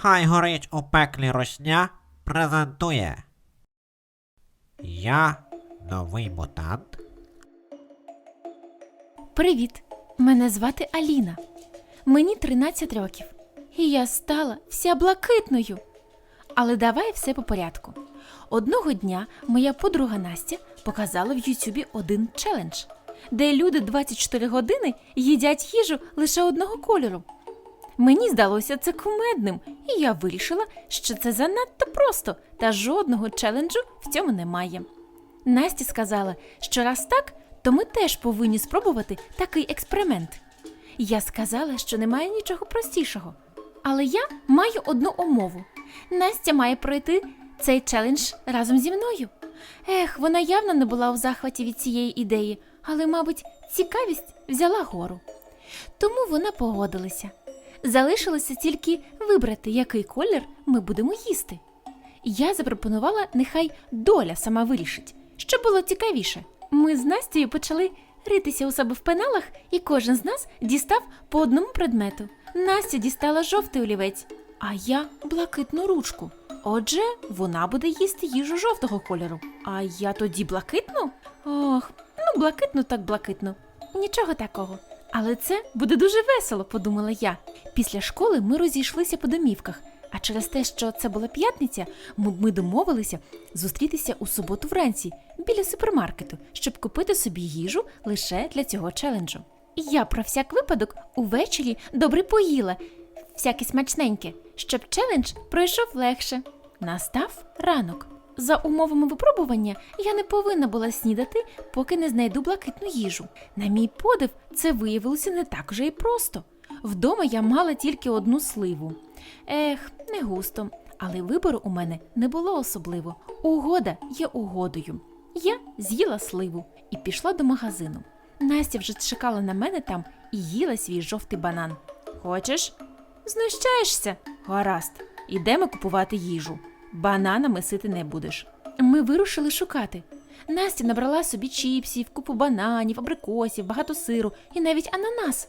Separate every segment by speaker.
Speaker 1: Хай горить у пеклі русня презентує. Я новий мутант.
Speaker 2: Привіт! Мене звати Аліна. Мені 13 років, і я стала вся блакитною. Але давай все по порядку. Одного дня моя подруга Настя показала в Ютубі один челендж, де люди 24 години їдять їжу лише одного кольору. Мені здалося це кумедним, і я вирішила, що це занадто просто, та жодного челенджу в цьому немає. Настя сказала, що раз так, то ми теж повинні спробувати такий експеримент. Я сказала, що немає нічого простішого. Але я маю одну умову. Настя має пройти цей челендж разом зі мною. Ех, вона явно не була у захваті від цієї ідеї, але, мабуть, цікавість взяла гору. Тому вона погодилася. Залишилося тільки вибрати, який колір ми будемо їсти. Я запропонувала, нехай доля сама вирішить, що було цікавіше. Ми з Настею почали ритися у себе в пеналах, і кожен з нас дістав по одному предмету. Настя дістала жовтий олівець, а я блакитну ручку. Отже, вона буде їсти їжу жовтого кольору. А я тоді блакитну? Ох, ну блакитну так блакитну. Нічого такого. Але це буде дуже весело, подумала я. Після школи ми розійшлися по домівках. А через те, що це була п'ятниця, ми, домовилися зустрітися у суботу вранці біля супермаркету, щоб купити собі їжу лише для цього челенджу. І я про всяк випадок увечері добре поїла, всяке смачненьке, щоб челендж пройшов легше. Настав ранок. За умовами випробування я не повинна була снідати, поки не знайду блакитну їжу. На мій подив, це виявилося не так вже і просто. Вдома я мала тільки одну сливу. Ех, не густо, але вибору у мене не було особливо. Угода є угодою. Я з'їла сливу і пішла до магазину. Настя вже чекала на мене там і їла свій жовтий банан. Хочеш? Знущаєшся? Гаразд, ідемо купувати їжу. Бананами сити не будеш. Ми вирушили шукати. Настя набрала собі чіпсів, купу бананів, абрикосів, багато сиру і навіть ананас.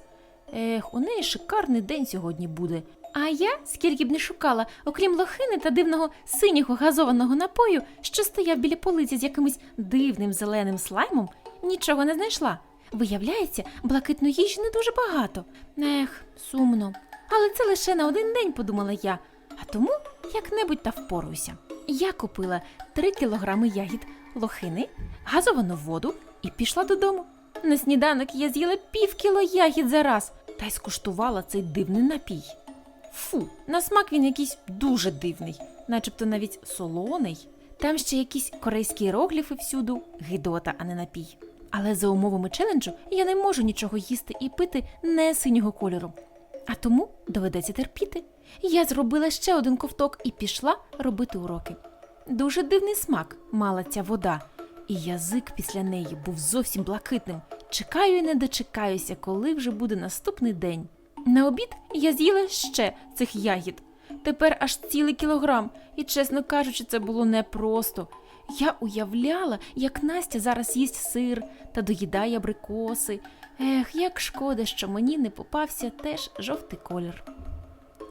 Speaker 2: Ех, у неї шикарний день сьогодні буде. А я, скільки б не шукала, окрім лохини та дивного синього газованого напою, що стояв біля полиці з якимось дивним зеленим слаймом, нічого не знайшла. Виявляється, блакитної їжі не дуже багато. Ех, сумно. Але це лише на один день, подумала я, а тому як-небудь та впоруюся. Я купила 3 кілограми ягід лохини, газовану воду і пішла додому. На сніданок я з'їла пів кіло ягід за раз та й скуштувала цей дивний напій. Фу, на смак він якийсь дуже дивний, начебто навіть солоний. Там ще якісь корейські іерогліфи всюду, гидота, а не напій. Але за умовами челенджу я не можу нічого їсти і пити не синього кольору. А тому доведеться терпіти. Я зробила ще один ковток і пішла робити уроки. Дуже дивний смак мала ця вода, і язик після неї був зовсім блакитним. Чекаю і не дочекаюся, коли вже буде наступний день. На обід я з'їла ще цих ягід. Тепер аж цілий кілограм, і, чесно кажучи, це було непросто. Я уявляла, як Настя зараз їсть сир та доїдає абрикоси. Ех, як шкода, що мені не попався теж жовтий колір.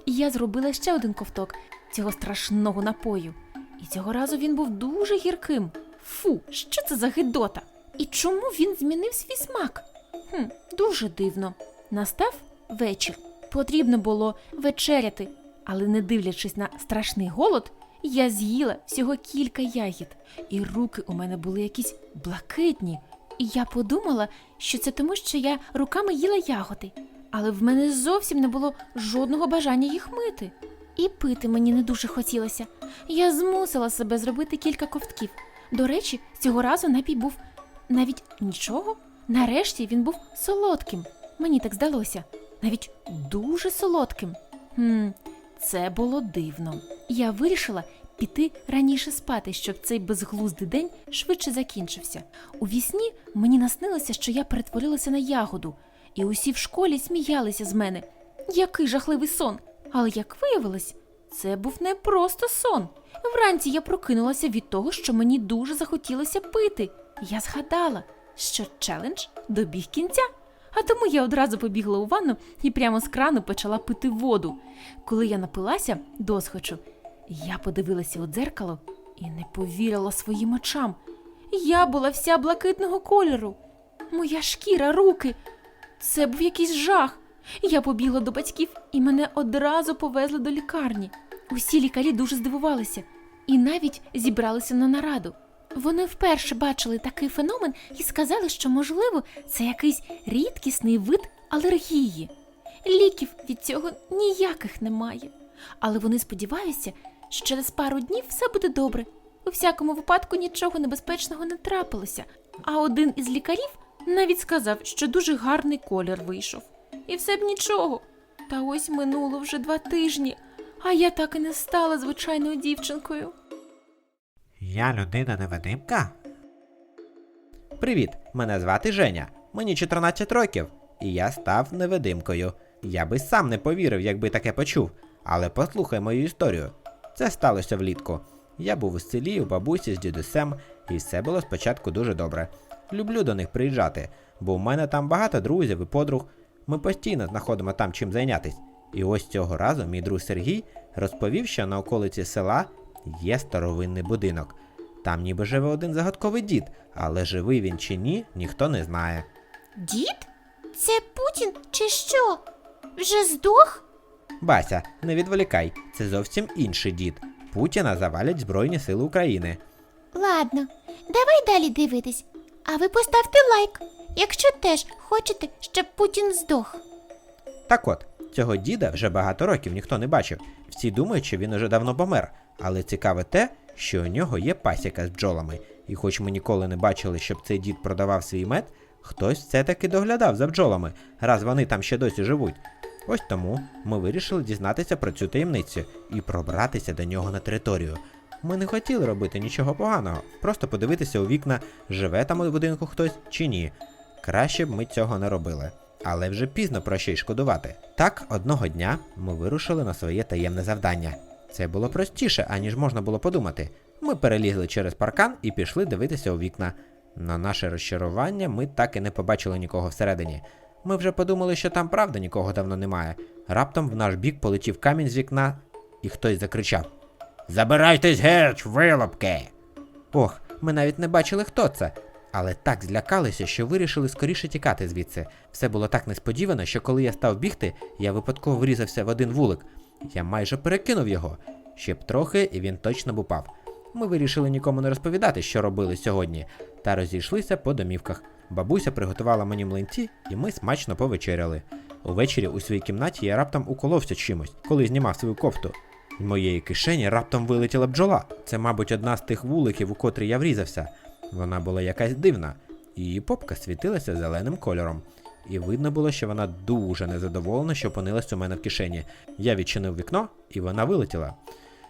Speaker 2: І я зробила ще один ковток цього страшного напою. І цього разу він був дуже гірким. Фу, що це за гидота? І чому він змінив свій смак? Хм, дуже дивно. Настав вечір. Потрібно було вечеряти, але не дивлячись на страшний голод, я з'їла всього кілька ягід, і руки у мене були якісь блакитні. І я подумала, що це тому, що я руками їла ягоди, але в мене зовсім не було жодного бажання їх мити. І пити мені не дуже хотілося. Я змусила себе зробити кілька ковтків. До речі, цього разу напій був навіть нічого. Нарешті він був солодким. Мені так здалося, навіть дуже солодким. Хм, це було дивно. Я вирішила піти раніше спати, щоб цей безглуздий день швидше закінчився. У вісні мені наснилося, що я перетворилася на ягоду, і усі в школі сміялися з мене. Який жахливий сон! Але як виявилось, це був не просто сон. Вранці я прокинулася від того, що мені дуже захотілося пити. Я згадала, що челендж добіг кінця. А тому я одразу побігла у ванну і прямо з крану почала пити воду. Коли я напилася досхочу, я подивилася у дзеркало і не повірила своїм очам. Я була вся блакитного кольору. Моя шкіра, руки. Це був якийсь жах. Я побігла до батьків і мене одразу повезли до лікарні. Усі лікарі дуже здивувалися і навіть зібралися на нараду. Вони вперше бачили такий феномен і сказали, що, можливо, це якийсь рідкісний вид алергії. Ліків від цього ніяких немає. Але вони сподіваються, що через пару днів все буде добре. У всякому випадку нічого небезпечного не трапилося. А один із лікарів навіть сказав, що дуже гарний колір вийшов. І все б нічого. Та ось минуло вже два тижні, а я так і не стала звичайною дівчинкою.
Speaker 1: Я людина-невидимка?
Speaker 3: Привіт, мене звати Женя. Мені 14 років, і я став невидимкою. Я би сам не повірив, якби таке почув. Але послухай мою історію. Це сталося влітку. Я був у селі у бабусі з дідусем, і все було спочатку дуже добре. Люблю до них приїжджати, бо у мене там багато друзів і подруг. Ми постійно знаходимо там чим зайнятись. І ось цього разу мій друг Сергій розповів, що на околиці села є старовинний будинок. Там ніби живе один загадковий дід, але живий він чи ні, ніхто не знає.
Speaker 4: Дід? Це Путін чи що? Вже здох?
Speaker 3: Бася, не відволікай, це зовсім інший дід. Путіна завалять Збройні Сили України.
Speaker 4: Ладно, давай далі дивитись. А ви поставте лайк, якщо теж хочете, щоб Путін здох.
Speaker 3: Так от, цього діда вже багато років ніхто не бачив. Всі думають, що він уже давно помер. Але цікаве те, що у нього є пасіка з бджолами. І хоч ми ніколи не бачили, щоб цей дід продавав свій мед, хтось все-таки доглядав за бджолами, раз вони там ще досі живуть. Ось тому ми вирішили дізнатися про цю таємницю і пробратися до нього на територію. Ми не хотіли робити нічого поганого, просто подивитися у вікна, живе там у будинку хтось чи ні. Краще б ми цього не робили. Але вже пізно про що й шкодувати. Так, одного дня ми вирушили на своє таємне завдання. Це було простіше, аніж можна було подумати. Ми перелізли через паркан і пішли дивитися у вікна. На наше розчарування ми так і не побачили нікого всередині. Ми вже подумали, що там правда нікого давно немає. Раптом в наш бік полетів камінь з вікна, і хтось закричав: Забирайтесь геть, вилупки! Ох, ми навіть не бачили, хто це. Але так злякалися, що вирішили скоріше тікати звідси. Все було так несподівано, що коли я став бігти, я випадково врізався в один вулик. Я майже перекинув його. Ще б трохи, і він точно б упав. Ми вирішили нікому не розповідати, що робили сьогодні, та розійшлися по домівках. Бабуся приготувала мені млинці, і ми смачно повечеряли. Увечері у своїй кімнаті я раптом уколовся чимось, коли знімав свою кофту. З моєї кишені раптом вилетіла бджола. Це, мабуть, одна з тих вуликів, у котрі я врізався. Вона була якась дивна, її попка світилася зеленим кольором. І видно було, що вона дуже незадоволена, що опинилась у мене в кишені. Я відчинив вікно, і вона вилетіла.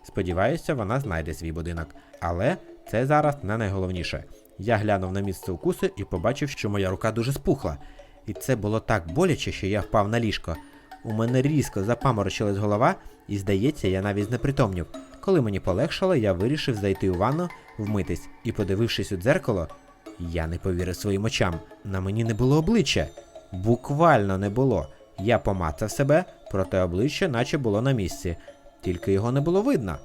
Speaker 3: Сподіваюся, вона знайде свій будинок. Але це зараз не найголовніше. Я глянув на місце укусу і побачив, що моя рука дуже спухла. І це було так боляче, що я впав на ліжко. У мене різко запаморочилась голова, і здається, я навіть знепритомнів. Коли мені полегшало, я вирішив зайти у ванну, вмитись, і, подивившись у дзеркало, я не повірив своїм очам. На мені не було обличчя. Буквально не було. Я помацав себе, проте обличчя наче було на місці, тільки його не було видно.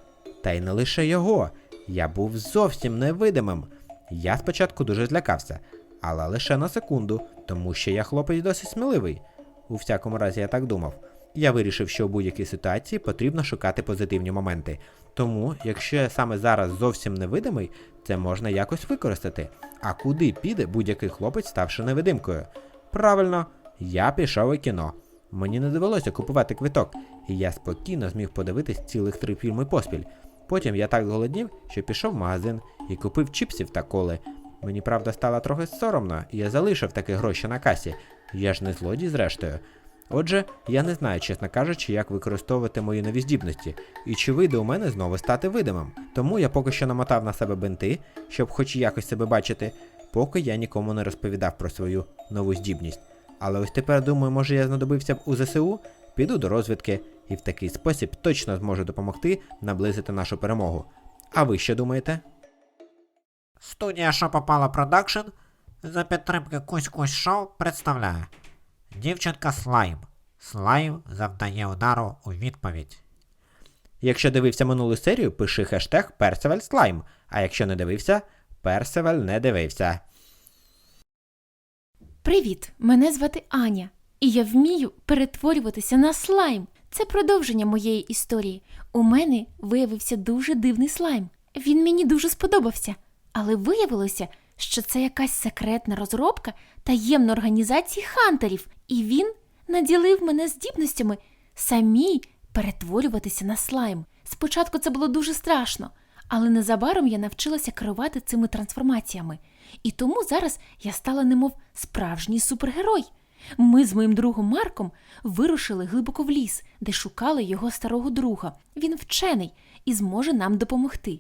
Speaker 3: Та й не лише його. Я був зовсім невидимим. Я спочатку дуже злякався, але лише на секунду, тому що я хлопець досить сміливий. У всякому разі, я так думав. Я вирішив, що у будь-якій ситуації потрібно шукати позитивні моменти. Тому, якщо я саме зараз зовсім невидимий, це можна якось використати. А куди піде будь-який хлопець, ставши невидимкою? Правильно, я пішов у кіно. Мені не довелося купувати квиток, і я спокійно зміг подивитись цілих три фільми поспіль. Потім я так зголоднів, що пішов в магазин і купив чіпсів та коли. Мені правда стало трохи соромно, і я залишив такі гроші на касі. Я ж не злодій зрештою. Отже, я не знаю, чесно кажучи, як використовувати мої нові здібності, і чи вийде у мене знову стати видимим. Тому я поки що намотав на себе бинти, щоб хоч якось себе бачити, поки я нікому не розповідав про свою нову здібність. Але ось тепер думаю, може я знадобився б у ЗСУ, піду до розвідки і в такий спосіб точно зможу допомогти наблизити нашу перемогу. А ви що думаєте?
Speaker 1: Студія Що попала Продакшн за підтримки Кусь Кусь Шоу представляє Дівчинка слайм. Слайм завдає удару у відповідь.
Speaker 3: Якщо дивився минулу серію, пиши хештег Персевель Слайм. А якщо не дивився, Персевель не дивився.
Speaker 2: Привіт! Мене звати Аня, і я вмію перетворюватися на слайм. Це продовження моєї історії. У мене виявився дуже дивний слайм. Він мені дуже сподобався, але виявилося, що це якась секретна розробка таємної організації хантерів, і він наділив мене здібностями самій перетворюватися на слайм. Спочатку це було дуже страшно, але незабаром я навчилася керувати цими трансформаціями. І тому зараз я стала немов справжній супергерой. Ми з моїм другом Марком вирушили глибоко в ліс, де шукали його старого друга. Він вчений і зможе нам допомогти.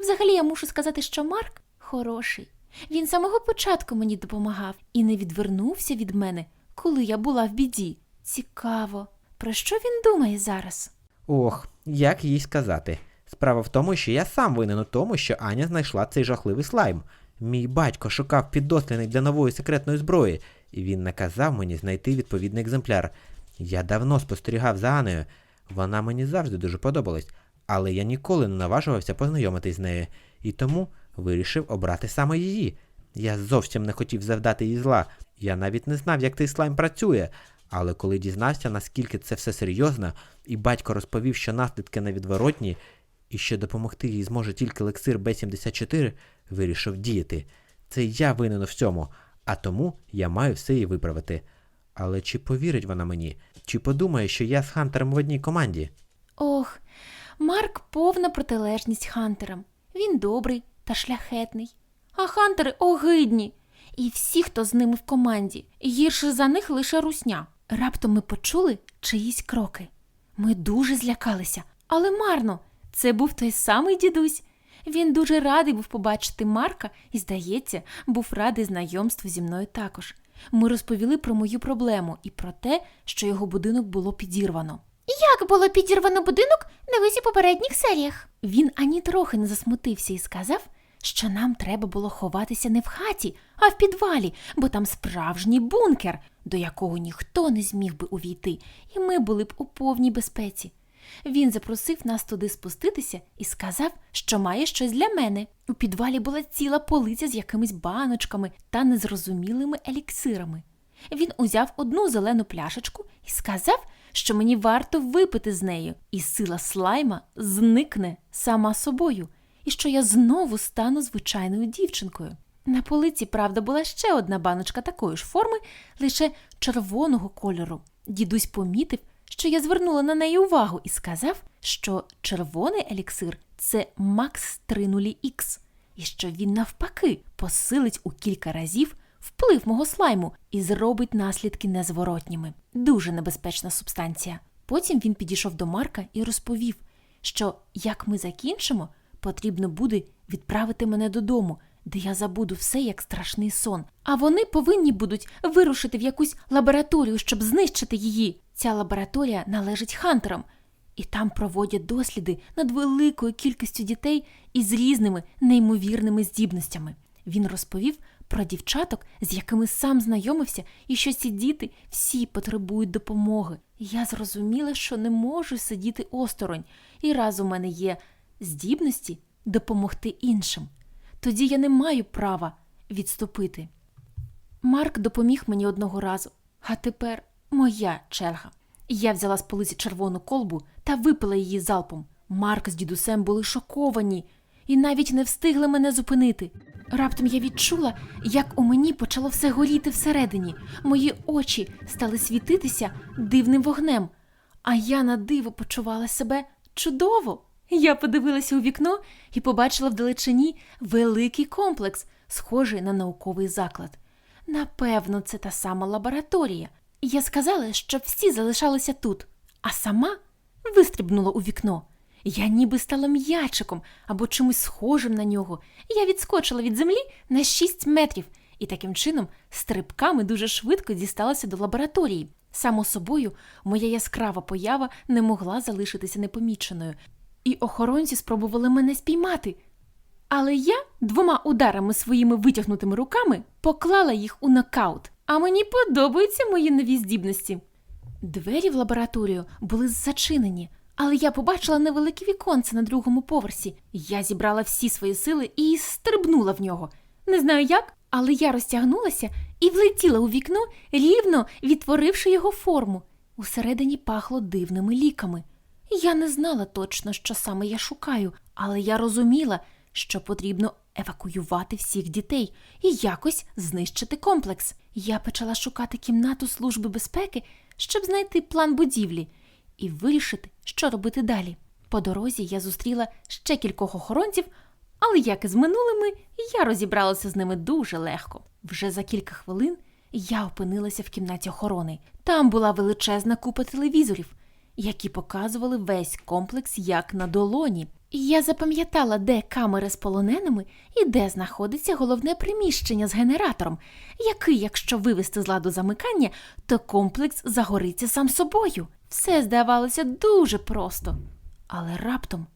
Speaker 2: Взагалі, я мушу сказати, що Марк хороший. Він з самого початку мені допомагав і не відвернувся від мене, коли я була в біді. Цікаво, про що він думає зараз?
Speaker 3: Ох, як їй сказати. Справа в тому, що я сам винен у тому, що Аня знайшла цей жахливий слайм. Мій батько шукав піддослідник для нової секретної зброї, і він наказав мені знайти відповідний екземпляр. Я давно спостерігав за Анею. Вона мені завжди дуже подобалась, але я ніколи не наважувався познайомитись з нею, і тому вирішив обрати саме її. Я зовсім не хотів завдати їй зла. Я навіть не знав, як цей слайм працює. Але коли дізнався, наскільки це все серйозно, і батько розповів, що наслідки невідворотні, і що допомогти їй зможе тільки елексир Б-74, вирішив діяти. Це я винен у всьому, а тому я маю все їй виправити. Але чи повірить вона мені? Чи подумає, що я з Хантером в одній команді?
Speaker 2: Ох, Марк повна протилежність хантерам. Він добрий та шляхетний. А хантери огидні. І всі, хто з ними в команді, гірше за них лише русня. Раптом ми почули чиїсь кроки. Ми дуже злякалися, але марно. Це був той самий дідусь. Він дуже радий був побачити Марка і, здається, був радий знайомству зі мною також. Ми розповіли про мою проблему і про те, що його будинок було підірвано.
Speaker 4: Як було підірвано будинок, дивись у попередніх серіях.
Speaker 2: Він ані трохи не засмутився і сказав, що нам треба було ховатися не в хаті, а в підвалі, бо там справжній бункер, до якого ніхто не зміг би увійти, і ми були б у повній безпеці. Він запросив нас туди спуститися і сказав, що має щось для мене. У підвалі була ціла полиця з якимись баночками та незрозумілими еліксирами. Він узяв одну зелену пляшечку і сказав, що мені варто випити з нею, і сила слайма зникне сама собою, і що я знову стану звичайною дівчинкою. На полиці, правда, була ще одна баночка такої ж форми, лише червоного кольору. Дідусь помітив, що я звернула на неї увагу і сказав, що червоний еліксир це Макс 30X, і що він навпаки посилить у кілька разів вплив мого слайму і зробить наслідки незворотніми. Дуже небезпечна субстанція. Потім він підійшов до Марка і розповів, що як ми закінчимо, потрібно буде відправити мене додому, де я забуду все як страшний сон. А вони повинні будуть вирушити в якусь лабораторію, щоб знищити її. Ця лабораторія належить хантерам, і там проводять досліди над великою кількістю дітей із різними неймовірними здібностями. Він розповів про дівчаток, з якими сам знайомився, і що ці діти всі потребують допомоги. Я зрозуміла, що не можу сидіти осторонь, і раз у мене є здібності допомогти іншим. Тоді я не маю права відступити. Марк допоміг мені одного разу, а тепер моя черга. Я взяла з полиці червону колбу та випила її залпом. Марк з дідусем були шоковані і навіть не встигли мене зупинити. Раптом я відчула, як у мені почало все горіти всередині. Мої очі стали світитися дивним вогнем, а я на диво почувала себе чудово. Я подивилася у вікно і побачила вдалечині великий комплекс, схожий на науковий заклад. Напевно, це та сама лабораторія. Я сказала, щоб всі залишалися тут, а сама вистрибнула у вікно. Я ніби стала м'ячиком або чимось схожим на нього. Я відскочила від землі на 6 метрів і таким чином стрибками дуже швидко дісталася до лабораторії. Само собою, моя яскрава поява не могла залишитися непоміченою, і охоронці спробували мене спіймати. Але я двома ударами своїми витягнутими руками поклала їх у нокаут. А мені подобаються мої нові здібності. Двері в лабораторію були зачинені, але я побачила невелике віконце на другому поверсі. Я зібрала всі свої сили і стрибнула в нього. Не знаю як, але я розтягнулася і влетіла у вікно, рівно відтворивши його форму. Усередині пахло дивними ліками. Я не знала точно, що саме я шукаю, але я розуміла, що потрібно евакуювати всіх дітей і якось знищити комплекс. Я почала шукати кімнату Служби безпеки, щоб знайти план будівлі і вирішити, що робити далі. По дорозі я зустріла ще кількох охоронців, але як і з минулими, я розібралася з ними дуже легко. Вже за кілька хвилин я опинилася в кімнаті охорони. Там була величезна купа телевізорів, які показували весь комплекс як на долоні. Я запам'ятала, де камери з полоненими і де знаходиться головне приміщення з генератором, який, якщо вивести з ладу замикання, то комплекс загориться сам собою. Все здавалося дуже просто. Але раптом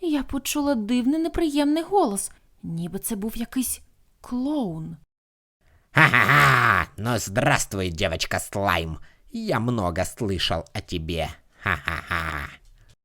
Speaker 2: я почула дивний неприємний голос, ніби це був якийсь клоун.
Speaker 3: Ха-ха-ха! Ну здравствуй, девочка Слайм. Я много слышал о тебе. Ха-ха-ха.